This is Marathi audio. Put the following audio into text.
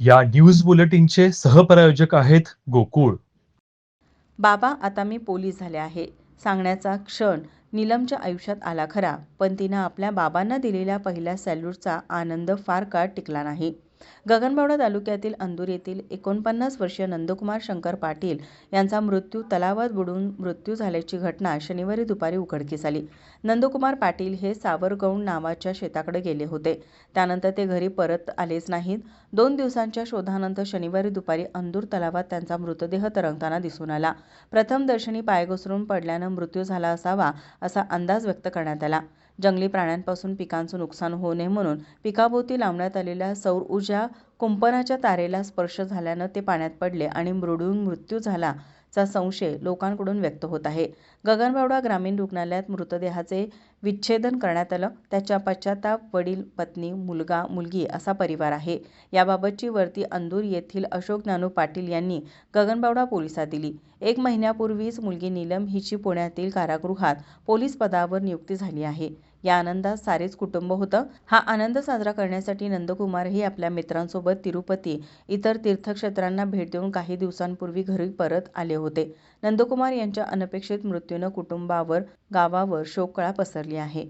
या न्यूज बुलेटिनचे सहप्रायोजक आहेत गोकुळ. बाबा आता मी पोलीस झाले आहे. सांगण्याचा क्षण नीलमच्या आयुष्यात आला खरा पण तिनं आपल्या बाबांना दिलेल्या पहिल्या सॅल्यूटचा आनंद फार काळ टिकला नाही. गगनबावडा तालुक्यातील अंदूर येथील एकोणपन्नास वर्षीय नंदकुमार शंकर पाटील यांचा मृत्यू तलावात बुडून मृत्यू झाल्याची घटना शनिवारी दुपारी उघडकीस आली. नंदकुमार पाटील हे सावरगौंड नावाच्या शेताकडे गेले होते. त्यानंतर ते घरी परत आलेच नाहीत. दोन दिवसांच्या शोधानंतर शनिवारी दुपारी अंदूर तलावात त्यांचा मृतदेह तरंगताना दिसून आला. प्रथमदर्शनी पाय घसरून पडल्यानं मृत्यू झाला असावा असा अंदाज व्यक्त करण्यात आला. जंगली प्राण्यांपासून पिकांचं नुकसान होऊ नये म्हणून पिकाभोवती लावण्यात आलेल्या सौर ऊर्जा कुंपणाच्या तारेला स्पर्श झाल्यानं ते पाण्यात पडले आणि मृडून मृत्यू झाला चा संशय लोकांकडून व्यक्त होत आहे. गगनबावडा ग्रामीण रुग्णालयात मृतदेहाचे विच्छेदन करण्यात आलं. त्याच्या पश्चाताप वडील पत्नी मुलगा मुलगी असा परिवार आहे. याबाबतची वरती अंदूर येथील अशोक ज्ञानू पाटील यांनी गगनबावडा पोलिसात दिली. एक महिन्यापूर्वीच मुलगी नीलम हिची पुण्यातील कारागृहात पोलीस पदावर नियुक्ती झाली आहे. या आनंदात सारेच कुटुंब होतं. हा आनंद साजरा करण्यासाठी नंदकुमारही आपल्या मित्रांसोबत तिरुपती इतर तीर्थक्षेत्रांना भेट देऊन काही दिवसांपूर्वी घरी परत आले होते. नंदकुमार यांच्या अनपेक्षित मृत्यूनं कुटुंबावर गावावर शोककळा पसरली आहे.